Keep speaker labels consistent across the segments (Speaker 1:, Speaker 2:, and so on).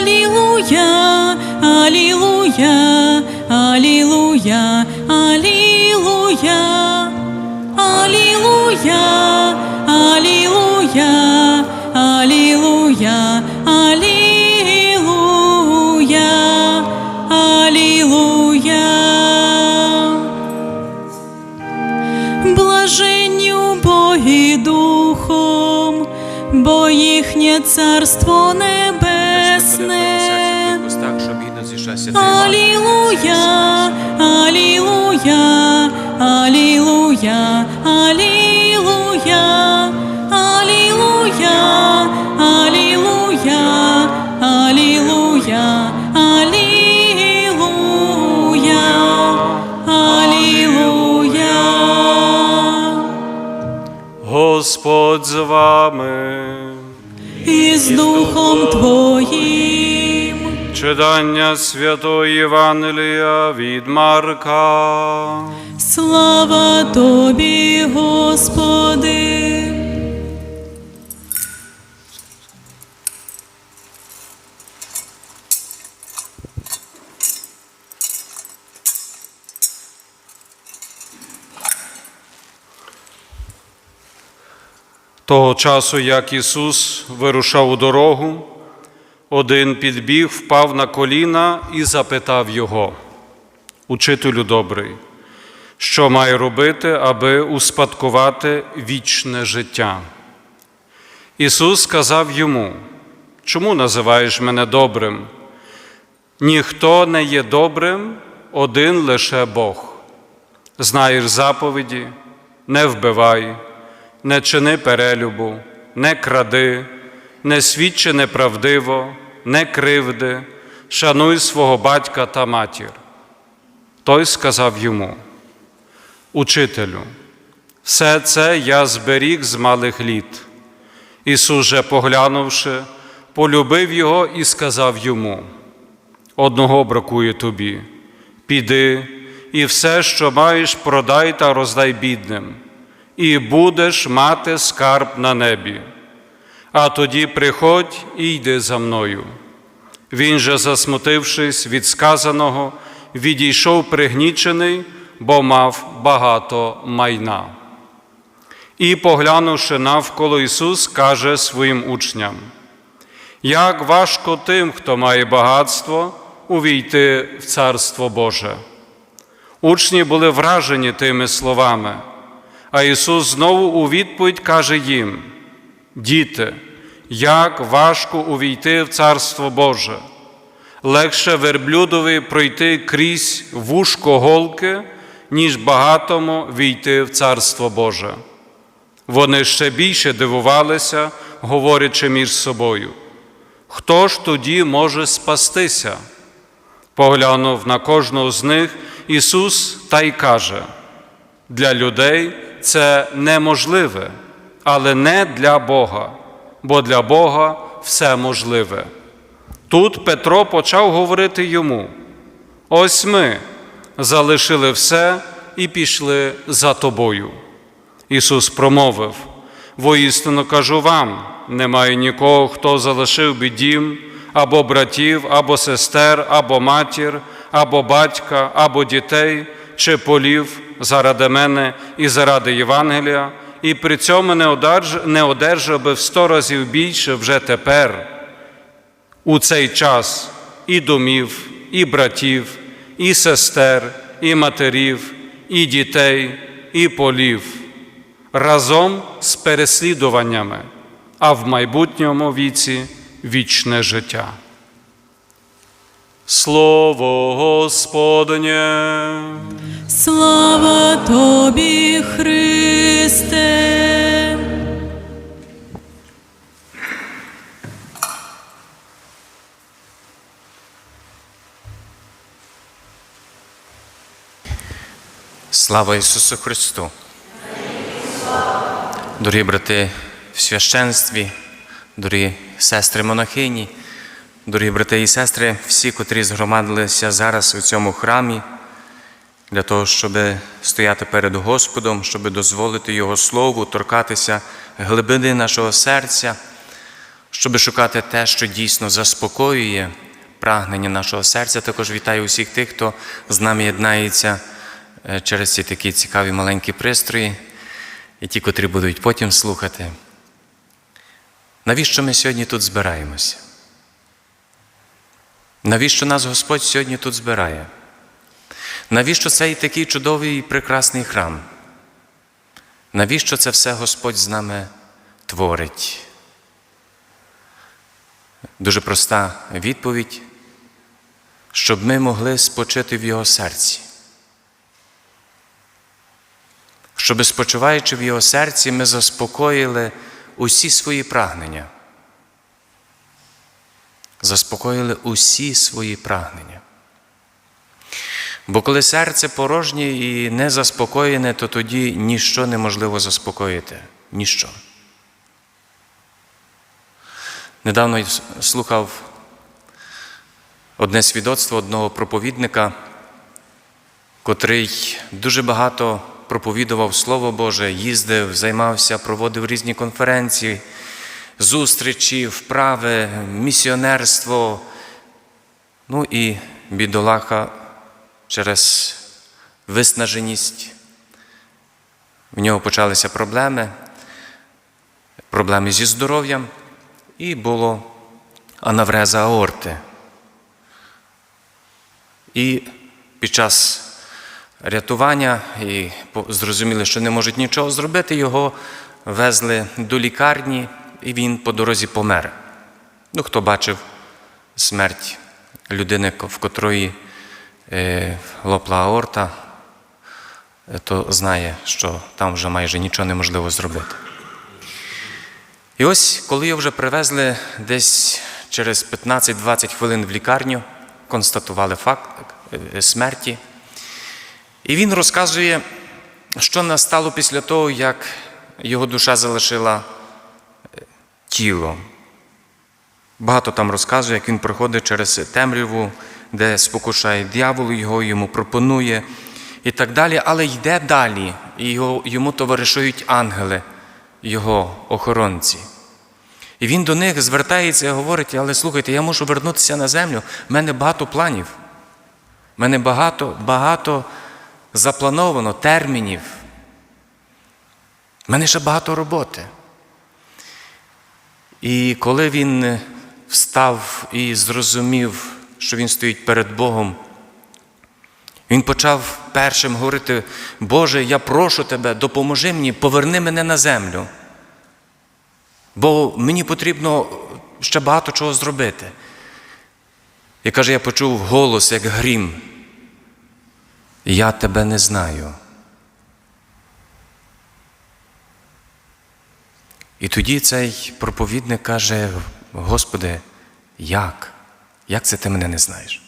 Speaker 1: Алілуя, Алілуя, Алілуя, Алілуя, Алілуя, Алілуя, Алілуя, Алілуя, Алілуя. Блаженні Боги духом, бо їхнє царство небесне.
Speaker 2: Ти.
Speaker 1: Алілуя, Алілуя, Алілуя, Алілуя, Алілуя, Алілуя, Алілуя, Алілуя, Алілуя.
Speaker 2: Господь з вами.
Speaker 1: І з Духом Твоїм.
Speaker 2: Читання Святої Євангелія від Марка.
Speaker 1: Слава Тобі, Господи.
Speaker 2: Того часу, як Ісус вирушав у дорогу, один підбіг, впав на коліна і запитав його, Учителю добрий, що маю робити, аби успадкувати вічне життя? Ісус сказав йому, чому називаєш мене добрим? Ніхто не є добрим, один лише Бог. Знаєш заповіді, не вбивай, не чини перелюбу, не кради, не свідчи неправдиво, не кривди, шануй свого батька та матір. Той сказав йому, Учителю, все це я зберіг з малих літ. Ісус же, поглянувши, полюбив його і сказав йому: Одного бракує тобі, піди і все, що маєш, продай та роздай бідним, і будеш мати скарб на небі. А тоді приходь і йди за мною. Він же, засмутившись від сказаного, відійшов пригнічений, бо мав багато майна. І, поглянувши навколо Ісус, каже своїм учням: Як важко тим, хто має багатство, увійти в Царство Боже. Учні були вражені тими словами, а Ісус знову у відповідь каже їм: Діти, як важко увійти в Царство Боже, легше верблюдові пройти крізь вушко голки, ніж багатому війти в Царство Боже. Вони ще більше дивувалися, говорячи між собою. Хто ж тоді може спастися? Поглянув на кожного з них Ісус та й каже: для людей це неможливе, але не для Бога, бо для Бога все можливе. Тут Петро почав говорити йому: ось ми залишили все і пішли за тобою. Ісус промовив: воістину кажу вам, немає нікого, хто залишив би дім, або братів, або сестер, або матір, або батька, або дітей, чи полів заради мене і заради Євангелія, і при цьому не одержав, би в сто разів більше вже тепер, у цей час і домів, і братів, і сестер, і матерів, і дітей, і полів разом з переслідуваннями, а в майбутньому віці вічне життя. Слово Господнє.
Speaker 1: Слава Тобі, Христе.
Speaker 3: Слава Ісусу Христу! Дорогі брати в священстві, дорогі сестри монахині, дорогі брати і сестри, всі, котрі згромадилися зараз у цьому храмі, для того, щоб стояти перед Господом, щоб дозволити Його Слову торкатися глибини нашого серця, щоб шукати те, що дійсно заспокоює прагнення нашого серця. Також вітаю усіх тих, хто з нами єднається е, через ці такі цікаві маленькі пристрої, і ті, котрі будуть потім слухати. Навіщо ми сьогодні тут збираємося? Навіщо нас Господь сьогодні тут збирає? Навіщо цей такий чудовий і прекрасний храм? Навіщо це все Господь з нами творить? Дуже проста відповідь, щоб ми могли спочити в Його серці. Щоб, спочиваючи в Його серці, ми заспокоїли усі свої прагнення. Заспокоїли усі свої прагнення. Бо коли серце порожнє і не заспокоєне, то тоді ніщо неможливо заспокоїти. Ніщо. Недавно слухав одне свідоцтво одного проповідника, котрий дуже багато проповідував Слово Боже, їздив, займався, проводив різні конференції, зустрічі, вправи, місіонерство. Ну і бідолаха через виснаженість. В нього почалися проблеми, проблеми зі здоров'ям, і було анавреза аорти. І під час рятування і зрозуміли, що не можуть нічого зробити, його везли до лікарні, і він по дорозі помер. Ну, хто бачив смерть людини, в котрої е, лопла аорта, е, то знає, що там вже майже нічого неможливо зробити. І ось, коли його вже привезли десь через 15-20 хвилин в лікарню, констатували факт е, смерті. І він розказує, що настало після того, як його душа залишила тіло. Багато там розказує, як він проходить через темряву, де спокушає дьявол, його йому пропонує і так далі, але йде далі, і його, йому товаришують ангели, його охоронці. І він до них звертається і говорить, але слухайте, я мушу вернутися на землю, в мене багато планів, в мене багато, багато заплановано термінів. В мене ще багато роботи. І коли він встав і зрозумів, що він стоїть перед Богом, він почав першим говорити: Боже, я прошу тебе, допоможи мені, поверни мене на землю. Бо мені потрібно ще багато чого зробити. І каже, я почув голос, як грім. Я тебе не знаю. І тоді цей проповідник каже: Господи, як? Як це ти мене не знаєш?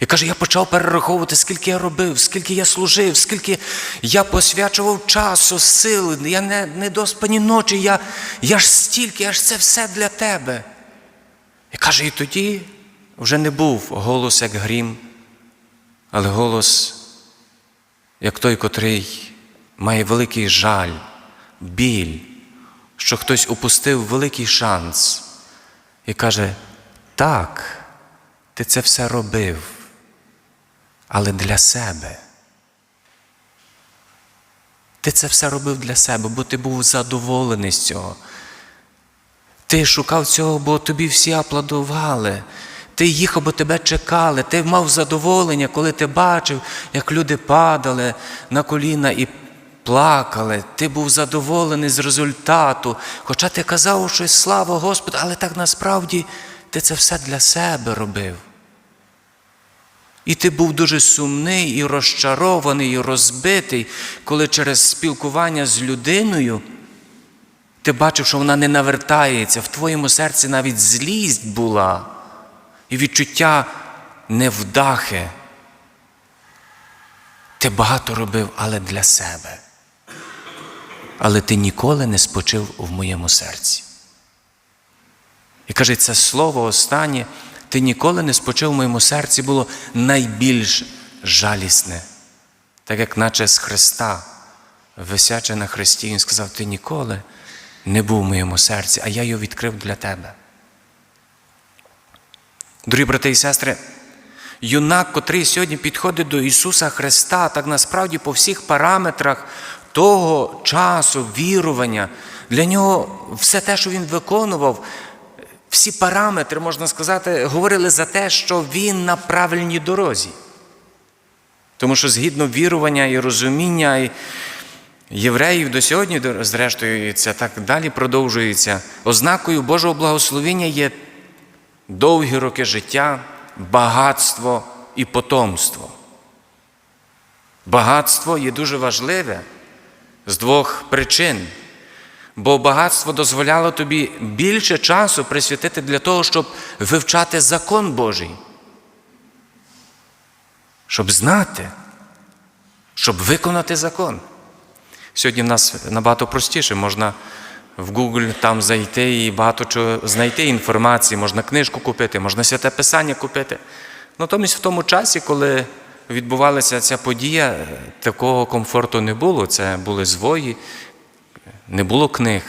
Speaker 3: І каже, я почав перераховувати, скільки я робив, скільки я служив, скільки я посвячував часу, сил, я не, не доспані ночі, я, я ж стільки, я ж це все для тебе. І каже, і тоді вже не був голос, як грім, але голос, як той, котрий має великий жаль, біль, що хтось упустив великий шанс і каже: так, ти це все робив, але для себе. Ти це все робив для себе, бо ти був задоволений з цього. Ти шукав цього, бо тобі всі аплодували. Ти їхав, бо тебе чекали. Ти мав задоволення, коли ти бачив, як люди падали на коліна і плакали. Ти був задоволений з результату. Хоча ти казав щось слава Господу, але так насправді ти це все для себе робив. І ти був дуже сумний і розчарований, і розбитий, коли через спілкування з людиною ти бачив, що вона не навертається, в твоєму серці навіть злість була і відчуття невдахи. Ти багато робив, але для себе. Але ти ніколи не спочив в моєму серці. І каже, це слово останнє, ти ніколи не спочив в моєму серці було найбільш жалісне, так як наче з Христа, висяче на Христі, Він сказав, ти ніколи не був в моєму серці, а я його відкрив для тебе. Дорогі брати і сестри, юнак, котрий сьогодні підходить до Ісуса Христа, так насправді по всіх параметрах того часу, вірування, для нього все те, що він виконував, всі параметри, можна сказати, говорили за те, що він на правильній дорозі. Тому що згідно вірування і розуміння і євреїв до сьогодні, зрештою, і це так далі продовжується, ознакою Божого благословення є довгі роки життя, багатство і потомство. Багатство є дуже важливе з двох причин. Бо багатство дозволяло тобі більше часу присвятити для того, щоб вивчати закон Божий, щоб знати, щоб виконати закон. Сьогодні в нас набагато простіше, можна в Google там зайти і багато чого знайти інформації, можна книжку купити, можна святе писання купити. Натомість в тому часі, коли відбувалася ця подія, такого комфорту не було. Це були звої, не було книг.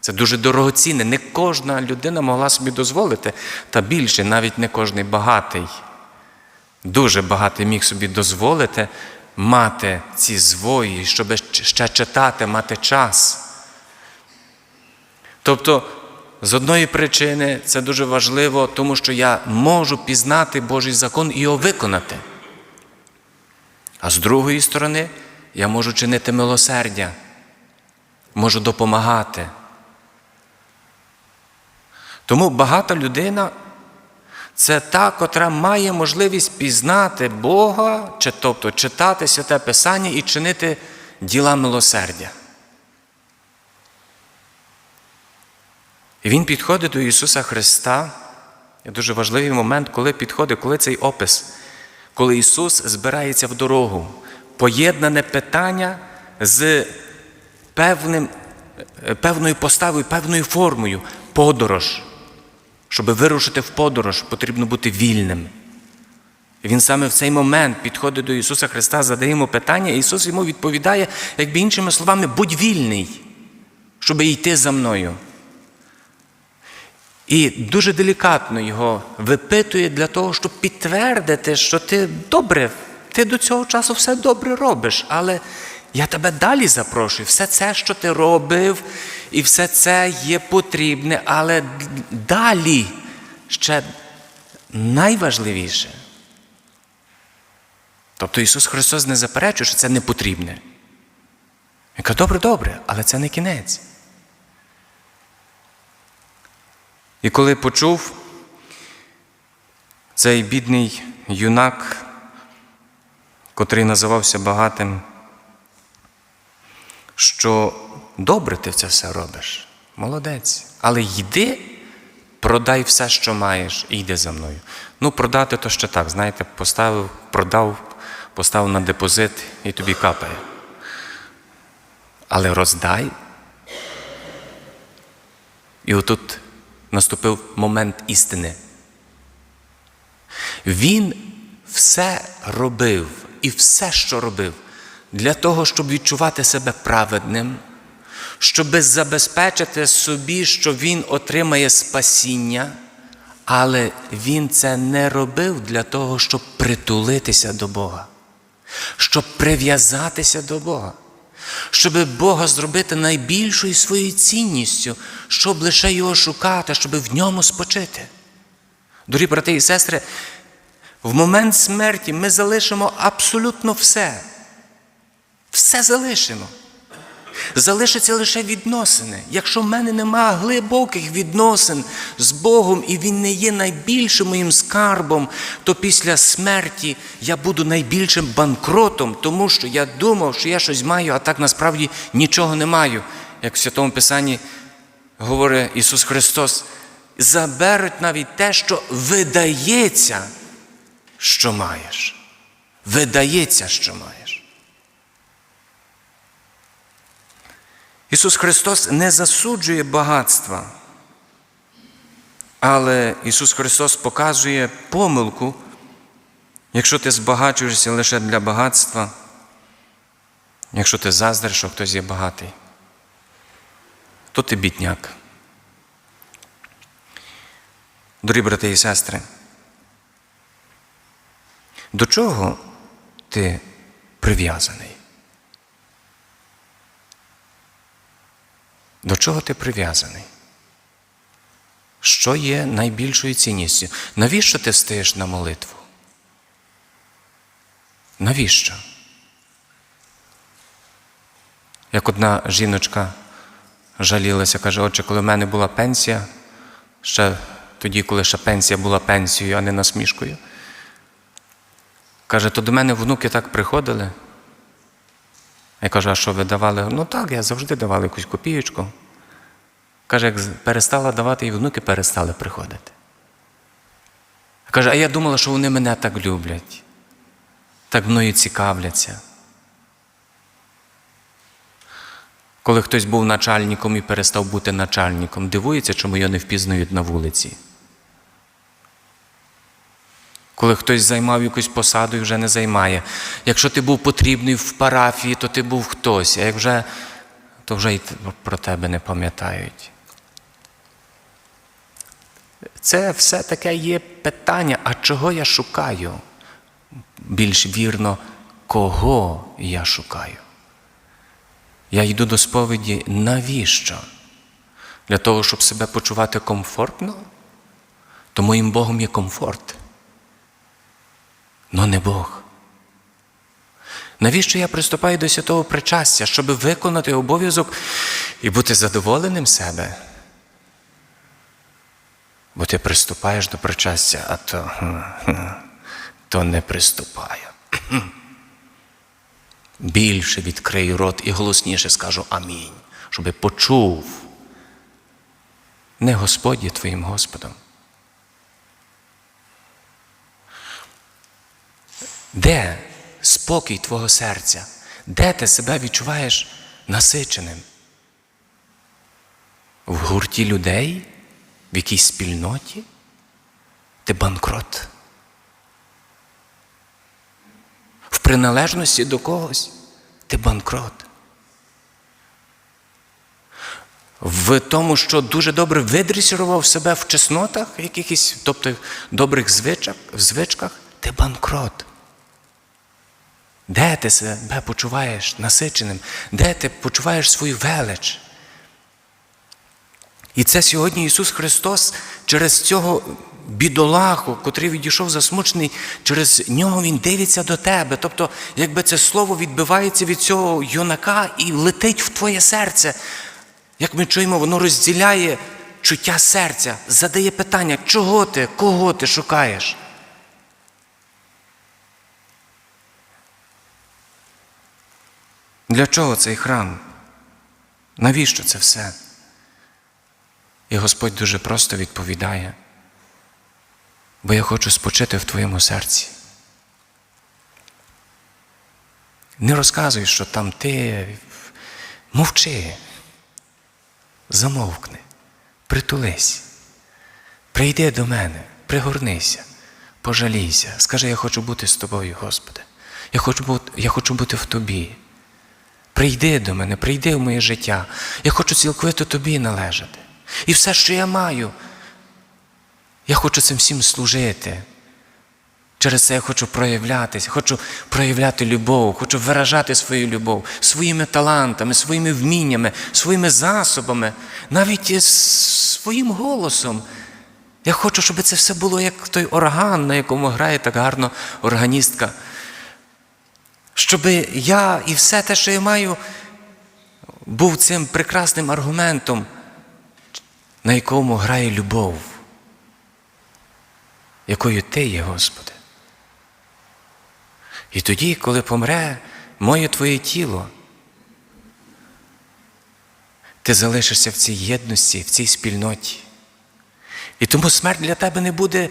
Speaker 3: Це дуже дорогоцінне. Не кожна людина могла собі дозволити, та більше, навіть не кожний багатий. Дуже багатий міг собі дозволити мати ці звої, щоб ще читати, мати час. Тобто, з одної причини це дуже важливо, тому що я можу пізнати Божий закон і його виконати. А з другої сторони, я можу чинити милосердя, можу допомагати. Тому багата людина це та, котра має можливість пізнати Бога, чи, тобто читати святе Писання і чинити діла милосердя. І він підходить до Ісуса Христа. Дуже важливий момент, коли підходить, коли цей опис, коли Ісус збирається в дорогу, поєднане питання з певним, певною поставою, певною формою подорож. Щоб вирушити в подорож, потрібно бути вільним. Він саме в цей момент підходить до Ісуса Христа, задає йому питання, і Ісус йому відповідає, якби іншими словами, будь вільний, щоб йти за мною. І дуже делікатно його випитує для того, щоб підтвердити, що ти добре, ти до цього часу все добре робиш, але я тебе далі запрошую. Все це, що ти робив, і все це є потрібне, але далі ще найважливіше. Тобто Ісус Христос не заперечує, що це не потрібне. Він каже, добре, добре, але це не кінець. І коли почув цей бідний юнак, котрий називався багатим, що добре ти це все робиш, молодець, але йди, продай все, що маєш, і йди за мною. Ну, продати то ще так, знаєте, поставив, продав, поставив на депозит і тобі капає. Але роздай. І отут наступив момент істини. Він все робив і все, що робив, для того, щоб відчувати себе праведним, щоб забезпечити собі, що він отримає спасіння, але він це не робив для того, щоб притулитися до Бога, щоб прив'язатися до Бога щоб Бога зробити найбільшою своєю цінністю, щоб лише Його шукати, щоб в ньому спочити. Дорі брати і сестри, в момент смерті ми залишимо абсолютно все. Все залишимо. Залишаться лише відносини. Якщо в мене нема глибоких відносин з Богом, і Він не є найбільшим моїм скарбом, то після смерті я буду найбільшим банкротом, тому що я думав, що я щось маю, а так насправді нічого не маю. Як в Святому Писанні говорить Ісус Христос, заберуть навіть те, що видається, що маєш. Видається, що маєш. Ісус Христос не засуджує багатства, але Ісус Христос показує помилку, якщо ти збагачуєшся лише для багатства, якщо ти заздриш, що хтось є багатий. то ти бідняк. Дорогі брати і сестри, до чого ти прив'язаний? До чого ти прив'язаний? Що є найбільшою цінністю? Навіщо ти стаєш на молитву? Навіщо? Як одна жіночка жалілася, каже, отче, коли в мене була пенсія, ще тоді, коли ще пенсія була пенсією, а не насмішкою, каже, то до мене внуки так приходили. Я кажу, а що ви давали? Ну так, я завжди давав якусь копієчку. Каже, як перестала давати, і внуки перестали приходити. Каже, а я думала, що вони мене так люблять, так мною цікавляться. Коли хтось був начальником і перестав бути начальником, дивується, чому його не впізнають на вулиці. Коли хтось займав якусь посаду і вже не займає. Якщо ти був потрібний в парафії, то ти був хтось, а як вже, то вже й про тебе не пам'ятають. Це все таке є питання, а чого я шукаю? Більш вірно, кого я шукаю? Я йду до сповіді навіщо? Для того, щоб себе почувати комфортно? То моїм Богом є комфорт. Но не Бог. Навіщо я приступаю до святого причастя, щоб виконати обов'язок і бути задоволеним себе? Бо ти приступаєш до причастя, а то, то не приступаю. Більше відкрию рот і голосніше скажу Амінь, щоби почув. Не Господь є твоїм Господом. Де спокій твого серця? Де ти себе відчуваєш насиченим? В гурті людей? В якійсь спільноті? Ти банкрот. В приналежності до когось ти банкрот. В тому, що дуже добре видресірував себе в чеснотах, якихось, тобто добрих звичок, в звичках, ти банкрот. Де ти себе почуваєш насиченим? Де ти почуваєш свою велич? І це сьогодні Ісус Христос через цього бідолаху, котрий відійшов засмучений, через нього Він дивиться до тебе. Тобто, якби це слово відбивається від цього юнака і летить в твоє серце. Як ми чуємо, воно розділяє чуття серця, задає питання, чого ти, кого ти шукаєш? Для чого цей храм? Навіщо це все? І Господь дуже просто відповідає, бо я хочу спочити в твоєму серці. Не розказуй, що там ти мовчи, замовкни, притулись, прийди до мене, пригорнися, пожалійся, скажи, я хочу бути з тобою, Господи. Я хочу я хочу бути в тобі. Прийди до мене, прийди в моє життя. Я хочу цілковито тобі належати. І все, що я маю, я хочу цим всім служити. Через це я хочу проявлятися, хочу проявляти любов, хочу виражати свою любов своїми талантами, своїми вміннями, своїми засобами, навіть своїм голосом. Я хочу, щоб це все було як той орган, на якому грає так гарно органістка. Щоб я і все те, що я маю, був цим прекрасним аргументом, на якому грає любов, якою ти є, Господи. І тоді, коли помре моє Твоє тіло, ти залишишся в цій єдності, в цій спільноті. І тому смерть для тебе не буде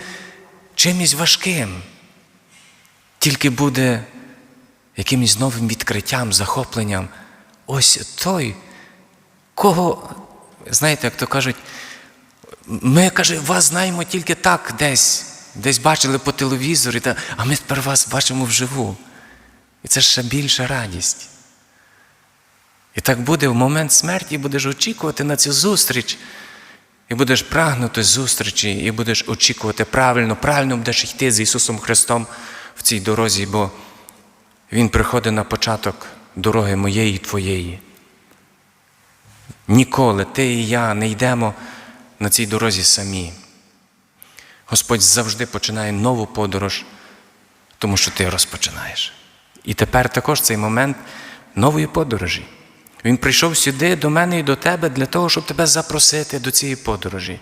Speaker 3: чимось важким, тільки буде якимось новим відкриттям, захопленням. Ось той, кого, знаєте, як то кажуть, ми каже, вас знаємо тільки так десь, десь бачили по телевізорі, та, а ми тепер вас бачимо вживу. І це ще більша радість. І так буде в момент смерті, будеш очікувати на цю зустріч. І будеш прагнути зустрічі, і будеш очікувати правильно, правильно будеш йти з Ісусом Христом в цій дорозі, бо Він приходить на початок дороги моєї і твоєї. Ніколи ти і я не йдемо на цій дорозі самі. Господь завжди починає нову подорож, тому що ти розпочинаєш. І тепер також цей момент нової подорожі. Він прийшов сюди до мене і до тебе для того, щоб тебе запросити до цієї подорожі.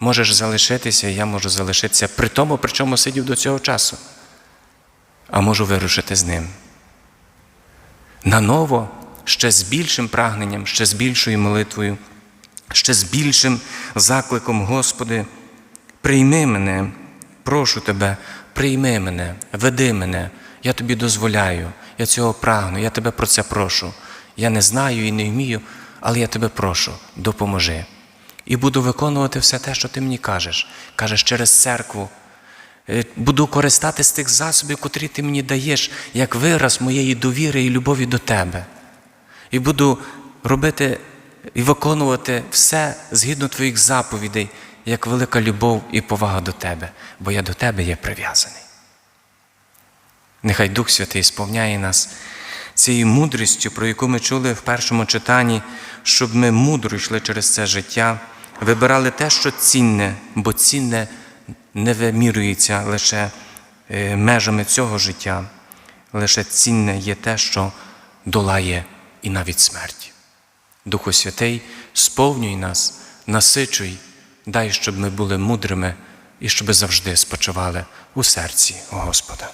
Speaker 3: Можеш залишитися, я можу залишитися при тому, при чому сидів до цього часу. А можу вирушити з ним. Наново, ще з більшим прагненням, ще з більшою молитвою, ще з більшим закликом, Господи, прийми мене, прошу Тебе, прийми мене, веди мене, я тобі дозволяю, я цього прагну, я тебе про це прошу. Я не знаю і не вмію, але я тебе прошу, допоможи. І буду виконувати все те, що ти мені кажеш. Кажеш через церкву. Е, Буду користатись тих засобів, котрі ти мені даєш, як вираз моєї довіри і любові до тебе. І буду робити і виконувати все згідно твоїх заповідей, як велика любов і повага до тебе, бо я до тебе є прив'язаний. Нехай Дух Святий сповняє нас цією мудрістю, про яку ми чули в першому читанні, щоб ми мудро йшли через це життя, вибирали те, що цінне, бо цінне не вимірюється лише е, межами цього життя, лише цінне є те, що долає і навіть смерть. Духу Святий, сповнюй нас, насичуй, дай, щоб ми були мудрими і щоб завжди спочивали у серці Господа.